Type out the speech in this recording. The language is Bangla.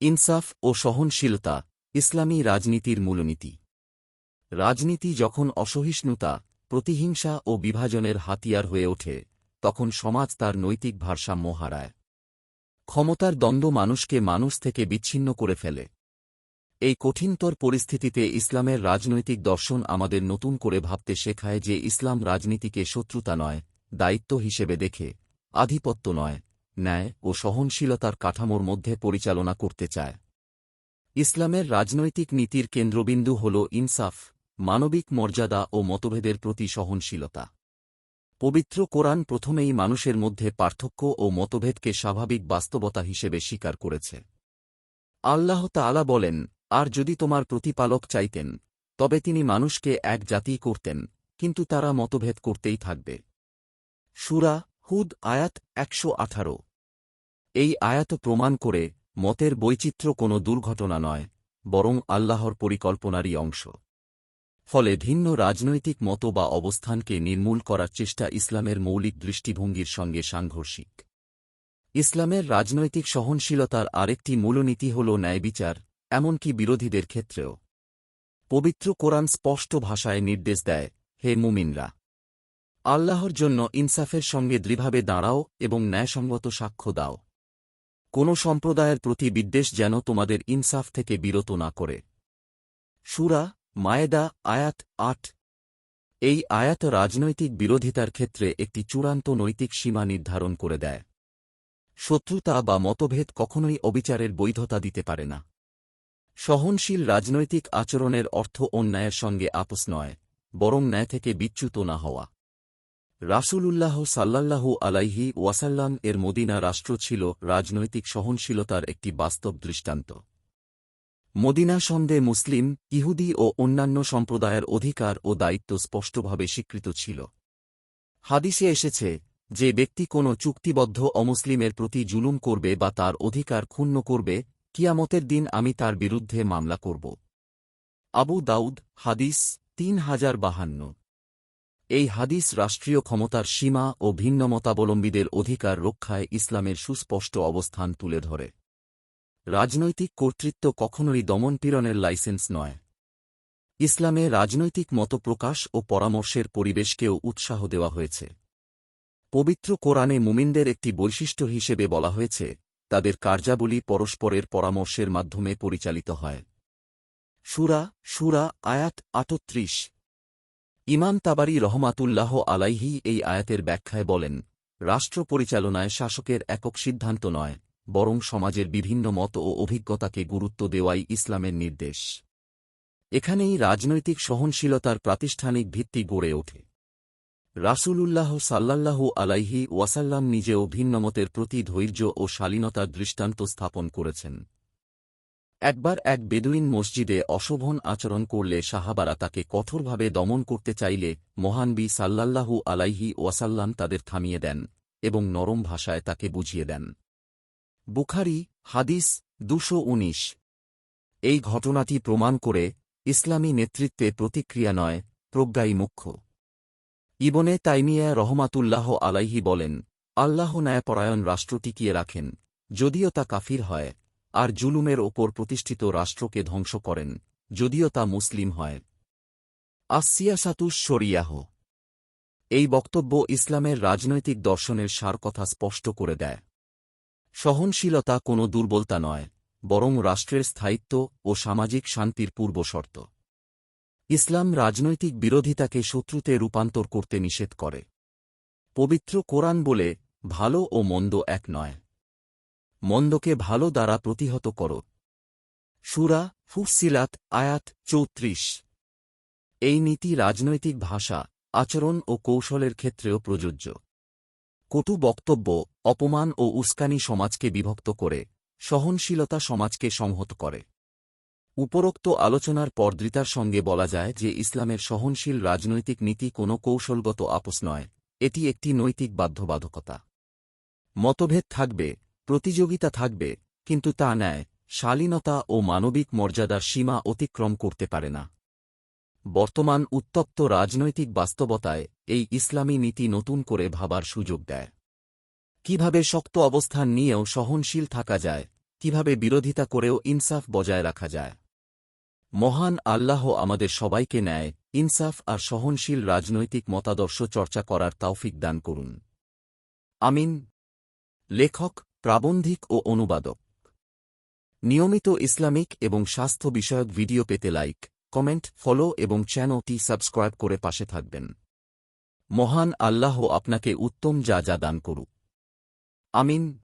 ইনসাফ ও সহনশীলতা ইসলামী রাজনীতির মূলনীতি। রাজনীতি যখন অসহিষ্ণুতা, প্রতিহিংসা ও বিভাজনের হাতিয়ার হয়ে ওঠে, তখন সমাজ তার নৈতিক ভারসাম্য হারায়। ক্ষমতার দ্বন্দ্ব মানুষকে মানুষ থেকে বিচ্ছিন্ন করে ফেলে। এই কঠিনতর পরিস্থিতিতে ইসলামের রাজনৈতিক দর্শন আমাদের নতুন করে ভাবতে শেখায় যে ইসলাম রাজনীতিকে শত্রুতা নয়, দায়িত্ব হিসেবে দেখে, আধিপত্য নয়। ন্যায় ও সহনশীলতার কাঠামোর মধ্যে পরিচালনা করতে চায়। ইসলামের রাজনৈতিক নীতির কেন্দ্রবিন্দু হল ইনসাফ, মানবিক মর্যাদা ও মতভেদের প্রতি সহনশীলতা। পবিত্র কোরআন প্রথমেই মানুষের মধ্যে পার্থক্য ও মতভেদকে স্বাভাবিক বাস্তবতা হিসেবে স্বীকার করেছে। আল্লাহ তাআলা বলেন, আর যদি তোমার প্রতিপালক চাইতেন, তবে তিনি মানুষকে এক জাতি করতেন, কিন্তু তারা মতভেদ করতেই থাকবে। সুরা হুদ আয়াত একশো আঠারো। এই আয়াত প্রমাণ করে মতের বৈচিত্র্য কোনো দুর্ঘটনা নয়, বরং আল্লাহর পরিকল্পনারই অংশ। ফলে ভিন্ন রাজনৈতিক মত বা অবস্থানকে নির্মূল করার চেষ্টা ইসলামের মৌলিক দৃষ্টিভঙ্গির সঙ্গে সাংঘর্ষিক। ইসলামের রাজনৈতিক সহনশীলতার আরেকটি মূলনীতি হল ন্যায়বিচার এমনকি বিরোধীদের ক্ষেত্রেও। পবিত্র কোরআন স্পষ্ট ভাষায় নির্দেশ দেয়, হে মুমিনরা! আল্লাহর জন্য ইনসাফের সঙ্গে দৃঢ়ভাবে দাঁড়াও এবং ন্যায়সঙ্গত সাক্ষ্য দাও। কোন সম্প্রদায়ের প্রতি বিদ্বেষ যেন তোমাদের ইনসাফ থেকে বিরত না করে। সুরা মায়েদা, আয়াত আট। এই আয়াত রাজনৈতিক বিরোধিতার ক্ষেত্রে একটি চূড়ান্ত নৈতিক সীমা নির্ধারণ করে দেয়। শত্রুতা বা মতভেদ কখনোই অবিচারের বৈধতা দিতে পারে না। সহনশীল রাজনৈতিক আচরণের অর্থ অন্যায়ের সঙ্গে আপোষ নয়, বরং ন্যায় থেকে বিচ্যুত না হওয়া। রাসূলুল্লাহ সাল্লাল্লাহু আলাইহি ওয়াসাল্লাম এর মদিনা রাষ্ট্র ছিল রাজনৈতিক সহনশীলতার একটি বাস্তব দৃষ্টান্ত। মদিনা সন্দেহ মুসলিম, ইহুদি ও অন্যান্য সম্প্রদায়ের অধিকার ও দায়িত্ব স্পষ্টভাবে স্বীকৃত ছিল। হাদিসে এসেছে যে ব্যক্তি কোনো চুক্তিবদ্ধ অমুসলিমের প্রতি জুলুম করবে বা তার অধিকার ক্ষুণ্ণ করবে, কিয়ামতের দিন আমি তার বিরুদ্ধে মামলা করব। আবু দাউদ, হাদিস তিন হাজার বাহান্ন। এই হাদিস রাষ্ট্রীয় ক্ষমতার সীমা ও ভিন্নমতাবলম্বীদের অধিকার রক্ষায় ইসলামের সুস্পষ্ট অবস্থান তুলে ধরে। রাজনৈতিক কর্তৃত্ব কখনোই দমনপীড়নের লাইসেন্স নয়। ইসলামে রাজনৈতিক মতপ্রকাশ ও পরামর্শের পরিবেশকেও উৎসাহ দেওয়া হয়েছে। পবিত্র কোরআনে মুমিনদের একটি বৈশিষ্ট্য হিসেবে বলা হয়েছে, তাদের কার্যাবলী পরস্পরের পরামর্শের মাধ্যমে পরিচালিত হয়। সুরা সুরা আয়াত আটত্রিশ। ইমাম তাবারি রহমাতুল্লাহ আলাইহি এই আয়াতের ব্যাখ্যায় বলেন, রাষ্ট্র পরিচালনায় শাসকের একক সিদ্ধান্ত নয়, বরং সমাজের বিভিন্ন মত ও অভিজ্ঞতাকে গুরুত্ব দেওয়াই ইসলামের নির্দেশ। এখানেই রাজনৈতিক সহনশীলতার প্রাতিষ্ঠানিক ভিত্তি গড়ে ওঠে। রাসূলুল্লাহ সাল্লাল্লাহু আলাইহি ওয়াসাল্লাম নিজেও ভিন্নমতের প্রতি ধৈর্য ও শালীনতার দৃষ্টান্ত স্থাপন করেছেন। একবার এক বেদুইন মসজিদে অশোভন আচরণ করলে সাহাবারা তাকে কঠোরভাবে দমন করতে চাইলে মহানবী সাল্লাল্লাহু আলাইহি ওয়াসাল্লাম তাদের থামিয়ে দেন এবং নরম ভাষায় তাকে বুঝিয়ে দেন। বুখারি, হাদিস দুশো এই ঘটনাটি প্রমাণ করে ইসলামী নেতৃত্বে প্রতিক্রিয়া নয়, প্রজ্ঞাই মুখ্য। ইবনে তাইমিয়া রহমাতুল্লাহ আলাইহি বলেন, আল্লাহ ন্যায়পরায়ণ রাষ্ট্র টিকিয়ে রাখেন, যদিও তা কাফির হয়। আর জুলুমের ওপর প্রতিষ্ঠিত রাষ্ট্রকে ধ্বংস করেন, যদিও তা মুসলিম হয়। আসিয়াসাতুস শরিয়াহ এই বক্তব্য ইসলামের রাজনৈতিক দর্শনের সার কথা স্পষ্ট করে দেয়। সহনশীলতা কোনো দুর্বলতা নয়, বরং রাষ্ট্রের স্থায়িত্ব ও সামাজিক শান্তির পূর্বশর্ত ইসলাম রাজনৈতিক বিরোধিতাকে শত্রুতে রূপান্তর করতে নিষেধ করে। পবিত্র কোরআন বলে, ভালো ও মন্দ এক নয়। মন্দকে ভালো দ্বারা প্রতিহত কর। সুরা ফুসিলাত আয়াত চৌত্রিশ। এই নীতি রাজনৈতিক ভাষা, আচরণ ও কৌশলের ক্ষেত্রেও প্রযোজ্য। কটু বক্তব্য, অপমান ও উস্কানি সমাজকে বিভক্ত করে, সহনশীলতা সমাজকে সংহত করে। উপরোক্ত আলোচনার পর্দ্রিতার সঙ্গে বলা যায় যে ইসলামের সহনশীল রাজনৈতিক নীতি কোনো কৌশলগত আপোষ নয়, এটি একটি নৈতিক বাধ্যবাধকতা। মতভেদ থাকবে প্রতিযোগিতা থাকবে, কিন্তু তা নেয় শালীনতা ও মানবিক মর্যাদার সীমা অতিক্রম করতে পারে না। বর্তমান উত্তপ্ত রাজনৈতিক বাস্তবতায় এই ইসলামী নীতি নতুন করে ভাবার সুযোগ দেয়। কীভাবে শক্ত অবস্থান নিয়েও সহনশীল থাকা যায়, কীভাবে বিরোধিতা করেও ইনসাফ বজায় রাখা যায়। মহান আল্লাহ আমাদের সবাইকে নেয় ইনসাফ আর সহনশীল রাজনৈতিক মতাদর্শ চর্চা করার তাওফিক দান করুন। আমিন। লেখক প্রাবন্ধিক ও অনুবাদক। নিয়মিত ইসলামিক এবং স্বাস্থ্য বিষয়ক ভিডিও পেতে লাইক, কমেন্ট, ফলো এবং চ্যানেলটি সাবস্ক্রাইব করে পাশে থাকবেন। মহান আল্লাহ আপনাকে উত্তম যা যা দান করুক। আমিন।